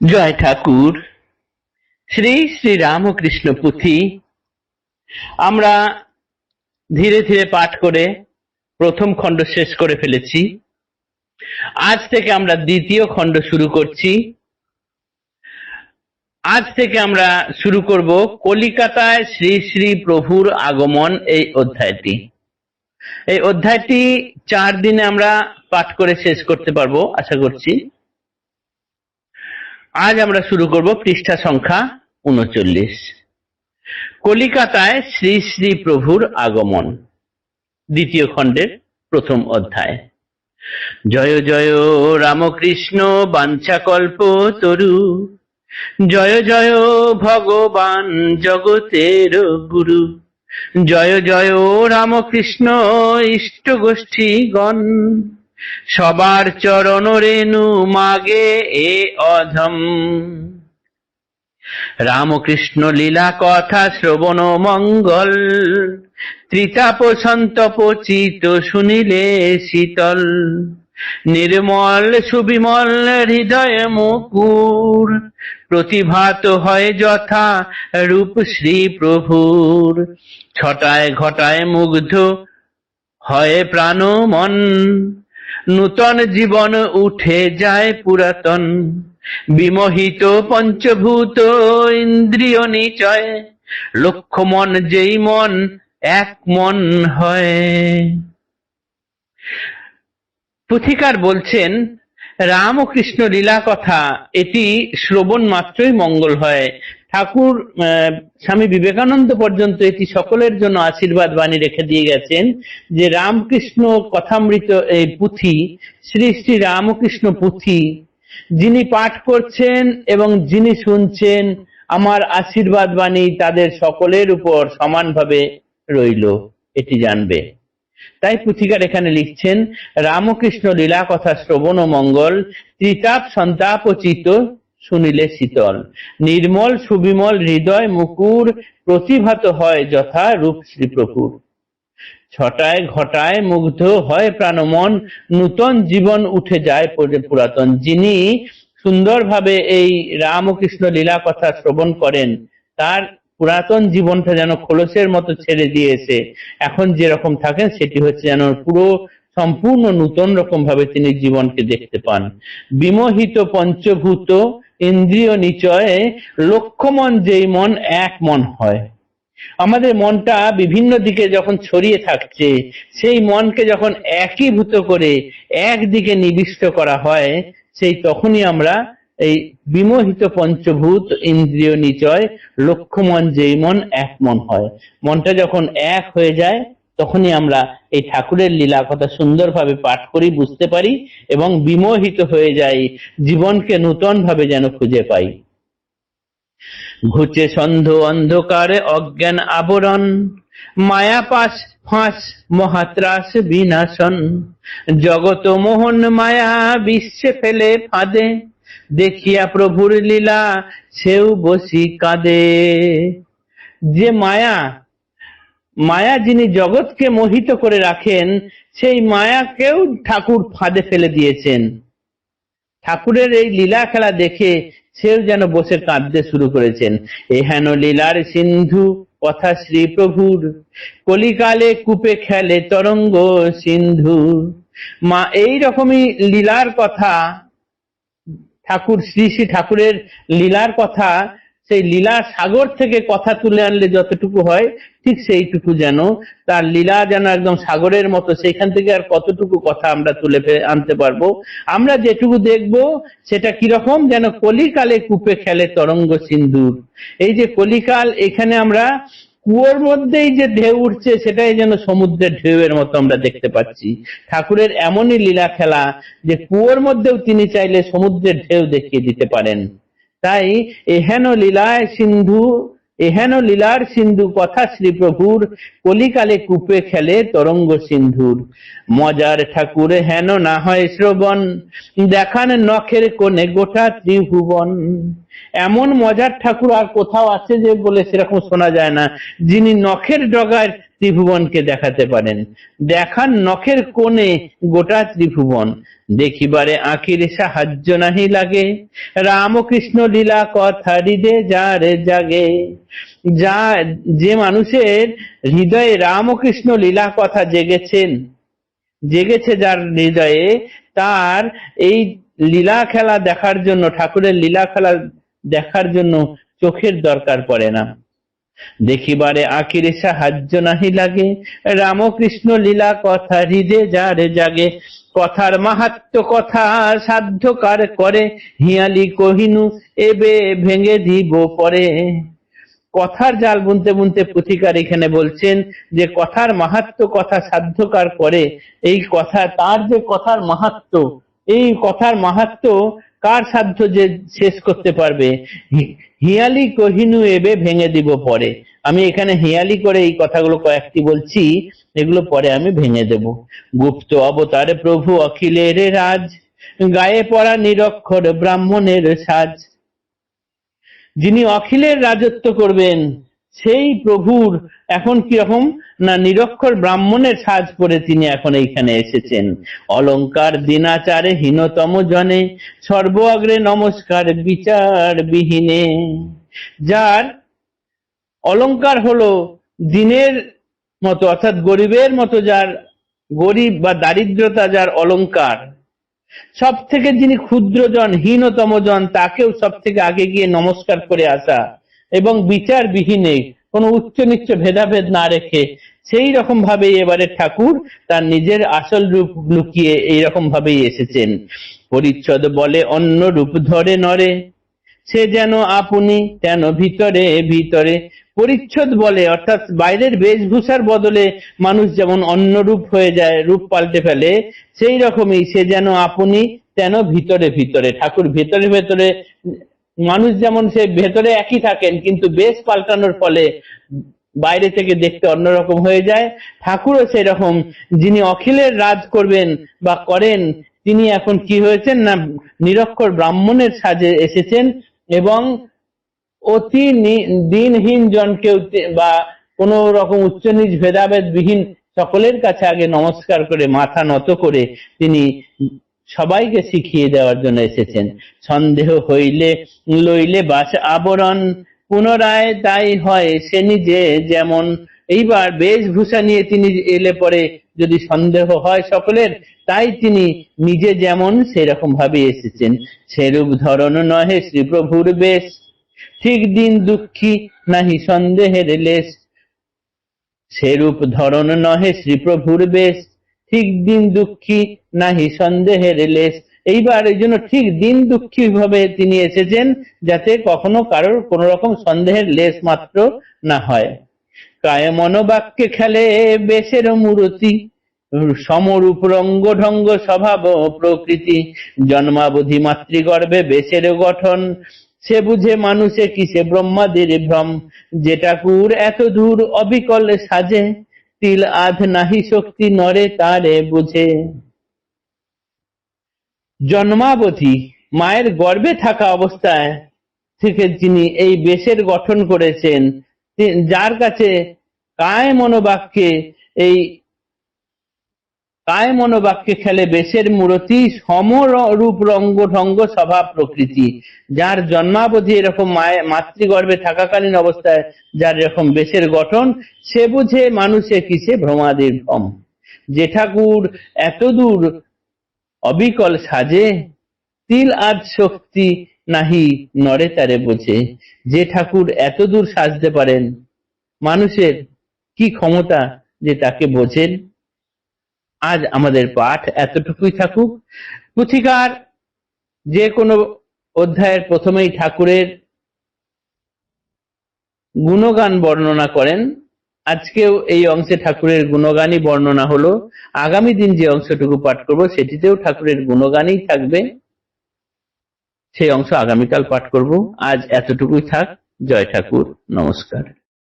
জয় ঠাকুর। শ্রী শ্রী রামকৃষ্ণ পুঁথি। আমরা ধীরে ধীরে পাঠ করে প্রথম খণ্ড শেষ করে ফেলেছি। আজ থেকে আমরা দ্বিতীয় খণ্ড শুরু করছি। আজ থেকে আমরা শুরু করব কলিকাতায় শ্রী শ্রী প্রভুর আগমন এই অধ্যায়টি। এই অধ্যায়টি চার দিনে আমরা পাঠ করে শেষ করতে পারব, আশা করছি। আজ আমরা শুরু করব পৃষ্ঠা সংখ্যা উনচল্লিশ। কলিকাতায় শ্রী শ্রী প্রভুর আগমন, দ্বিতীয় খণ্ডের প্রথম অধ্যায়। জয় জয়, রামকৃষ্ণ, বাঞ্ছাকল্প তরু। জয় জয়, ভগবান জগতের গুরু। জয় জয়, রামকৃষ্ণ ইষ্ট গোষ্ঠীগণ সবার চরণ রেণু মাগে এ অধম। রামকৃষ্ণ লীলা কথা শ্রবণ মঙ্গল ত্রিতাপ সন্তপ চিত শুনিলে শীতল। নির্মল সুবিমল হৃদয় মুকুর, প্রতিভাত হয় যথা রূপ শ্রী প্রভুর। ছটায় ঘটায় মুগ্ধ হয় প্রাণ মন নূতন জীবন উঠে যায় পুরাতন। বিমোহিত পঞ্চভূত ইন্দ্রিয় নিচয়। লক্ষ মন যেই মন, এক মন হয়। পুথিকার বলছেন রাম ও কৃষ্ণ লীলা কথা, এটি শ্রবণ মাত্রই মঙ্গল হয়। ঠাকুর স্বামী বিবেকানন্দ পর্যন্ত এটি সকলের জন্য আশীর্বাদ বাণী রেখে দিয়ে গেছেন যে রামকৃষ্ণ কথামৃত এই পুঁথি, শ্রী শ্রী রামকৃষ্ণ পুঁথি, যিনি পাঠ করছেন এবং যিনি শুনছেন, আমার আশীর্বাদ বাণী তাদের সকলের উপর সমানভাবে রইল, এটি জানবে। তাই পুথিকার এখানে লিখছেন, রামকৃষ্ণ লীলা কথা শ্রবণ ও মঙ্গল, ত্রিতাপ সন্তাপ ও চিত শুনিলে শীতল। নির্মল, সুবিমল হৃদয় মুকুর, প্রতিভাত হয় যথা রূপ শ্রী প্রভুর ছটায় ঘটায় মুগ্ধ হয় প্রাণমন, নূতন জীবন উঠে যায় পুরাতন। যিনি সুন্দরভাবে এই রামকৃষ্ণ লীলা কথা শ্রবণ করেন, তার পুরাতন জীবনটা যেন খোলসের মতো ছেড়ে দিয়েছে, এখন যেরকম থাকেন সেটি হচ্ছে যেন পুরো সম্পূর্ণ নূতন রকম ভাবে তিনি জীবনকে দেখতে পান। বিমোহিত পঞ্চভূত ইন্দ্রিয় নিচয়ে লক্ষ্যমন যেই মন, এক মন হয়। আমাদের মনটা বিভিন্ন দিকে যখন ছড়িয়ে থাকছে, সেই মনকে যখন একীভূত করে একদিকে নিবিষ্ট করা হয়, সেই তখনই আমরা এই বিমোহিত পঞ্চভূত ইন্দ্রিয় নিচয় লক্ষ্যমন যেই মন, এক মন হয়। মনটা যখন এক হয়ে যায় তখনই আমরা এই ঠাকুরের লীলা কথা সুন্দরভাবে পাঠ করি, বুঝতে পারি এবং বিমোহিত হয়ে যাই, জীবনকে নূতন ভাবে যেন খুঁজে পাই। ঘুচে সন্ধ অন্ধকারে অজ্ঞান আবরণ, মায়া পাশ ফাঁস, মহাত্রাস বিনাশন। জগত মোহন মায়া বিশ্বে ফেলে ফাঁদে, দেখিয়া প্রভুর লীলা সেও বসি কাঁদে। যে মায়া মায়া যিনি জগৎকে মোহিত করে রাখেন, সেই মায়াকেও ঠাকুর ফাঁদে ফেলে দিয়েছেন। ঠাকুরের এই লীলা খেলা দেখে সেও যেন বসে কাঁদতে শুরু করেছেন। এহেন লীলার সিন্ধু কথা শ্রী প্রভুর কলিকালে কূপে খেলে তরঙ্গ সিন্ধু। মা, এই রকমই লীলার কথা, ঠাকুর, শ্রী শ্রী ঠাকুরের লীলার কথা সেই লীলা সাগর থেকে কথা তুলে আনলে যতটুকু হয়, ঠিক সেইটুকু যেন। তার লীলা যেন একদম সাগরের মতো সেখান থেকে আর কতটুকু কথা আমরা তুলে আনতে পারব। আমরা যেটুকু দেখব, সেটা কীরকম যেন কলিকালে কূপে খেলে তরঙ্গ সিন্ধুর এই যে কলিকাল, এখানে আমরা কুয়োর মধ্যেই যে ঢেউ উঠছে, সেটাই যেন সমুদ্রের ঢেউয়ের মতো আমরা দেখতে পাচ্ছি। ঠাকুরের এমনই লীলা খেলা যে কুয়োর মধ্যেও তিনি চাইলে সমুদ্রের ঢেউ দেখিয়ে দিতে পারেন। তাই এহেন লীলায় সিন্ধু, এহেন লীলার সিন্ধু কথা শ্রী প্রভুর কলিকালে কূপে খেলে তরঙ্গ সিন্ধুর। মজার ঠাকুর হেন না হয় শ্রবণ, দেখান নখের কোণে গোটা ত্রিভুবন। এমন মজার ঠাকুর আর কোথাও আছে যে বলে সেরকম শোনা যায় না, যিনি নখের ডগায় ত্রিভুবনকে দেখাতে পারেন। দেখান নখের কোণে গোটা ত্রিভুবন, দেখিবারে আখির সাহায্য নাহি লাগে। রামকৃষ্ণ লীলা কথা হৃদে যার জাগে। যা, যে মানুষের হৃদয়ে রামকৃষ্ণ লীলা কথা জেগেছেন, জেগেছে যার হৃদয়ে, তার এই লীলা খেলা দেখার জন্য, ঠাকুরের লীলা খেলা দেখার জন্য চোখের দরকার পড়ে না। দেখিবারে আখিরে সাহায্য নাহি লাগে। রামকৃষ্ণ লীলা কথা হৃদে যারে জাগে। কথার মাহাত্ম কথা সাধ্যকার করে। হিয়ালি কহিনু এবে ভেঙে দিব পরে। কথার জাল বুনতে বুনতে পুথিকার এখানে বলছেন যে কথার মাহাত্ম কথা সাধ্যকার করে। এই কথা তার যে কথার মাহাত্ম এই কথার মাহাত্ম কার সাধ্য যে শেষ করতে পারবে? হিয়ালি কহিনু এবে ভেঙে দিব পরে। আমি এখানে হিয়ালি করে এই কথাগুলো কয়েকটি বলছি, এগুলো পরে আমি ভেঙে দেব। গুপ্ত অবতারে প্রভু অখিলের রাজ, গায়ে পড়া নিরক্ষর ব্রাহ্মণের সাজ। যিনি অখিলের রাজত্ব করবেন সেই প্রভুর এখন কি রকম না নিরক্ষর ব্রাহ্মণের সাজ করে তিনি এখন এইখানে এসেছেন। অলংকার দিনাচারে হীনতম জনে, সর্ব অগ্রে নমস্কার বিচার বিহীনে যার অলঙ্কার হলো দিনের মতো, অর্থাৎ গরিবের মতো যার গরিব বা দারিদ্রতা যার অলঙ্কার সব থেকে যিনি ক্ষুদ্রজন, হীনতম জন, তাকেও সব থেকে আগে গিয়ে নমস্কার করে আসা। এবং বিচার বিহীনে কোনো উচ্চ নিচ্চ ভেদাভেদ না রেখে সেই রকম ভাবে এবারে ঠাকুর তার নিজের আসল রূপ লুকিয়ে এইরকম ভাবেই এসেছেন। পরিচ্ছদ বলে, অন্য রূপ ধরে নরে সে যেন আপনি তেন ভিতরে ভিতরে। পরিচ্ছদ বলে, অর্থাৎ বাইরের বেশভূষার বদলে মানুষ যেমন অন্য রূপ হয়ে যায়, রূপ পাল্টে ফেলে, সেই রকমই সে যেন আপনি তেন ভিতরে ভিতরে। ঠাকুর ভেতরে ভেতরে মানুষ যেমন সে ভেতরে একই থাকেন, কিন্তু বেশ পাল্টানোর ফলে বাইরে থেকে দেখতে অন্যরকম হয়ে যায়। ঠাকুরও সেরকম, যিনি অখিলের রাজ করবেন বা করেন, তিনি এখন কি হয়েছেন না, নিরক্ষর ব্রাহ্মণের সাজে এসেছেন এবং অতি দিনহীন জনকে উত্তে- বা কোন রকম উচ্চ নিচ ভেদাভেদ বিহীন সকলের কাছে আগে নমস্কার করে, মাথা নত করে তিনি সবাইকে শিখিয়ে দেওয়ার জন্য এসেছেন। সন্দেহ হইলে, লইলে বাস আবরণ। পুনরায় তাই হয়, সে নিজে যেমন। এইবার বেশভূষা নিয়ে তিনি এলে পরে যদি সন্দেহ হয় সকলের, তাই তিনি নিজে যেমন সেরকম ভাবে এসেছেন। সেরূপ ধরন নহে শ্রীপ্রভুর বেশ। ঠিক দিন দুঃখী নাহি সন্দেহের লেশ। সেরূপ ধরন নহে শ্রীপ্রভুর বেশ। ঠিক দিন দুঃখী নাহি সন্দেহের লেশ। এইবার এই জন্য ঠিক দিন দুঃখী ভাবে তিনি এসেছেন যাতে কখনো কারোর কোন রকম সন্দেহের লেশ মাত্র না হয়। কায় মনোবাক্যে খেলে বেশের মূরতি, সমরূপ রঙ্গ ঢঙ্গ স্বভাব প্রকৃতি, জন্মাবধি মাতৃগর্ভে বেশের গঠন, সে বুঝে মানুষে কিসে ব্রহ্মাদের ভ্রম যে ঠাকুর এত দূর অবিকল সাজে। তিল আধ নাহি শক্তি নরে তারে বুঝে। জন্মাবধি মায়ের গর্ভে থাকা অবস্থায় থেকে যিনি এই বেশের গঠন করেছেন, যার কাছে কায় মনোবাক্যে এই কায় মনোবাক্যে খেলে বেশের মূরতি সমরূপ রঙ্গ ঢঙ্গ স্বভাব প্রকৃতি, যার জন্মাবধি এরকম মাতৃগর্ভে থাকাকালীন অবস্থায় যার এরকম বেশের গঠন, সে বুঝে মানুষে কিসে ভ্রমাদির ভ্রম। যে ঠাকুর এতদূর অবিকল সাজে, তিল আজ শক্তি নাহি নরে তারে বোঝে। যে ঠাকুর এতদূর সাজতে পারেন, মানুষের কি ক্ষমতা যে তাকে বোঝেন? আজ আমাদের পাঠ এতটুকুই থাকুক। পুথিকার যে কোনো অধ্যায়ের প্রথমেই ঠাকুরের গুণগান বর্ণনা করেন। আজকেও এই অংশে ঠাকুরের গুণগানই বর্ণনা হলো। আগামী দিন যে অংশটুকু পাঠ করব, সেটিতেও ঠাকুরের গুণগানই থাকবে। সেই অংশ আগামীকাল পাঠ করব। আজ এতটুকুই থাক। জয় ঠাকুর। নমস্কার।